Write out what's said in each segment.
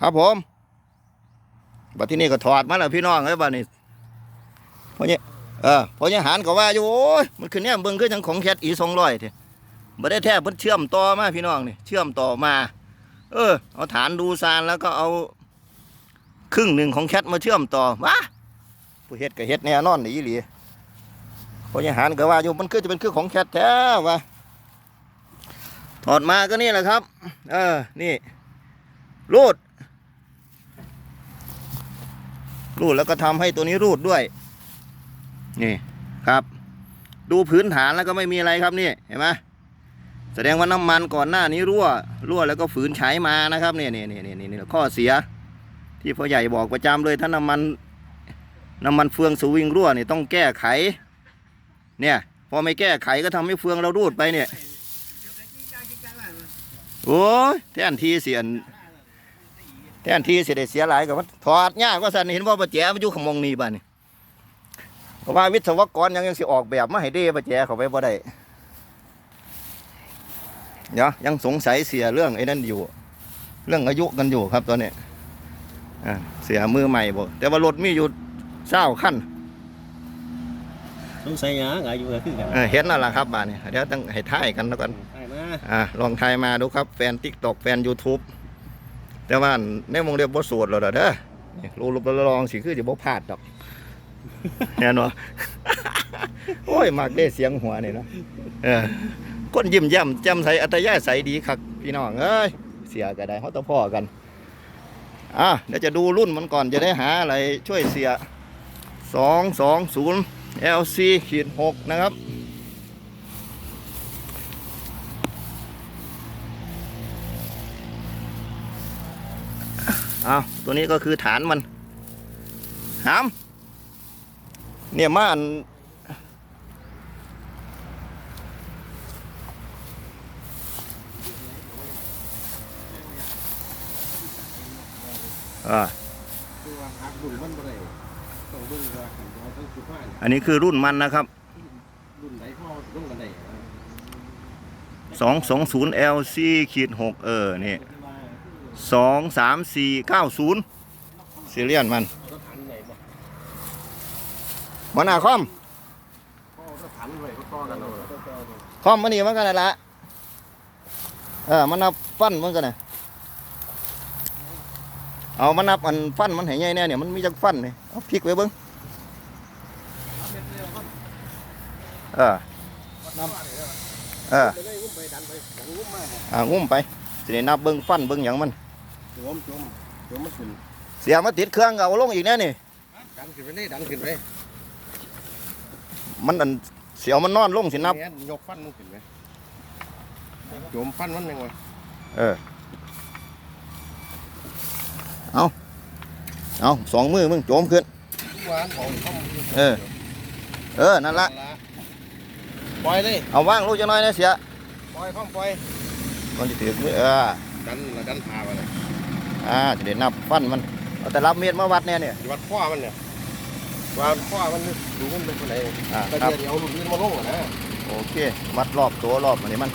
ครับผมบัดที่นี่ก็ถอดมาแล้วพี่น้องเอ้บัดนี้เพราะเนี่ยเออเพราะเนี่ยหารก็ว่าอยู่โอ้ยมันคือเนี่ยเบิ่งคือจังของแคทอีสองร้อยทีบ่ได้แท้เพิ่นเชื่อมต่อมาพี่น้องนี่เชื่อมต่อมา เออ เอาฐานดูซานแล้วก็เอาครึ่งหนึ่งของแคทมาเชื่อมต่อว้าผู้เฮ็ดก็เฮ็ดแน่นอนนี่อีหลีเพราะเนี่ยหารก็ว่าอยู่มันคือจะเป็นคือของแคทแท้วะถอดมาก็นี่แหละครับ เออนี่รูด รูดแล้วก็ทำให้ตัวนี้รูดด้วย นี่ครับ ดูพื้นฐานแล้วก็ไม่มีอะไรครับนี่เห็นไหมแสดงว่าน้ำมันก่อนหน้านี้รั่ว รั่วแล้วก็ฝืนใช้มานะครับนี่นี่นี่นี่นี่ข้อเสีย ที่พ่อใหญ่บอกประจำเลยถ้าน้ำมันน้ำมันเฟืองสวิงรั่วนี่ต้องแก้ไข เนี่ย พอไม่แก้ไขก็ทำให้เฟืองเรารูดไปเนี่ยโอ้ยแท่นที่เสียน แทนที่เสียได้เสียหลายกับมันถอดยากว่าสันเห็นว่าประแจมันอยู่ขมองนี้บ้านี่เพราะว่าวิศวกรยังยังสิออกแบบมาให้เด้ประแจเข้าไปบ่ได้เดี๋ยวยังสงสัยเสียเรื่องไอ้นั่นอยู่ เรื่องอายุกันอยู่ครับตอนนี้อ่าเสียมือใหม่บ่แต่ว่ารถมีอยู่เศร้าขั้นต้องใส่หยังอายุก็คือกันเออเห็นแล้วล่ะครับบ้านนี้เดี๋ยวต้องให้ท่ายกันแล้วกันใช่มาอ่าลองทายมาดูครับแฟนทิกตอกแฟน YouTube แต่ว่าในวงเรียบบ่สวดหรอกเด้อนี่รูรูปลองสิคือจะบ่พลาดดอกแน่นอนโอ้ยมากได้เสียงหัวนี่เนาะเออคนยิ้มย้มแจ่มใสอัตยาใสดีคักพี่น้องเอ้ยเสียก็ได้เฮาต้องพ่อกันอะเดี๋ยวจะดูรุ่นมันก่อนจะได้หาอะไรช่วยเสีย 220 LC ขีด6นะครับ อาตัวนี้ก็คือฐานมันหาม เนี่ยม่านอ่าอันนี้คือรุ่นมันนะครับสองสองศูนย์ LC ขีดหกเออ นี่ 2 3 4 9 0ซีเรียนมันรถถันไหนมันหนาคอมพอรถถันไว้ก็ต่อกันเอาคอมมันนี่มันกันนั่นละเออมันนับฟันมันกันนะเอามันนับอันฟันมันใหใหญ่แน่เนี่ยมันมีจักฟันนี่เอาพลิกไว้เบิ้งเออเอออ่างุ้มไป สิได้นับเบิ้งฟันเบิ้งหยังมัน จมจมจมมันขึ้นเสียมาติดเครื่องก็เอาลงอีกแน่นี่ ดันขึ้นไปเลยดันขึ้นไปมันอันเสียวมันนอนลงสินับ แม่ยกฟันมันขึ้นไหมจมฟันมันยังไงเออ เอาเอาสองมือมึงโจมขึ้นทุกวันของเข้ามาเออ เออ นั่นละปล่อยเลยเอาว่างลูกจะน้อยนะเสีย ปล่อยพร้อมปล่อย มันจะถือมือเออดันดันพาไปเลยอ่าจะได้นับฟันมันเอาแต่รับเม็ดมาวัดเนี่ยเนี่ยวัดข้อมันเนี่ยวัดข้อมันดูมันเป็นคนไหนอ่าแต่ครับเดี๋ยวเอาลูกนี้มาลงอะนะโอเควัดรอบตัวรอบอันนี้มัน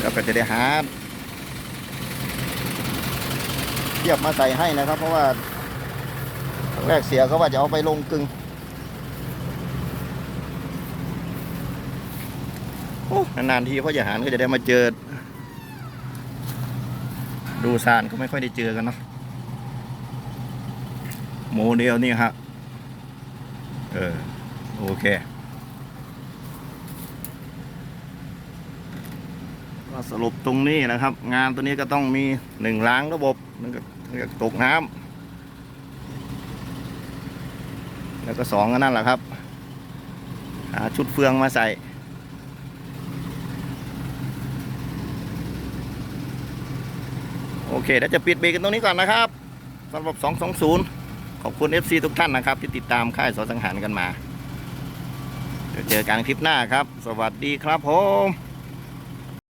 แล้วก็จะได้หาเทียบมาใส่ให้นะครับ เพราะว่าครั้งแรกเสียเขาว่าจะเอาไปลงกึ่งโนานๆทีพ่อจะหารก็จะได้มาเจอ ดูซานก็ไม่ค่อยได้เจอกันเนาะโมเดลนี่ฮะเออ โอเคก็สรุปตรงนี้นะครับ งานตัวนี้ก็ต้องมีหนึ่งล้างระบบหนึ่งก็หนึ่งก็ตกน้ำแล้วก็สองก็นั่นแหละครับ หาชุดเฟืองมาใส่ อเคเดี๋ยวจะปิดเบรกกันตรงนี้ก่อนนะครับสำหรับ 220 ขอบคุณ FC ทุกท่านนะครับ ที่ติดตามค่ายสอสังหารกันมาเดี๋ยวเจอกันคลิปหน้าครับ สวัสดีครับผม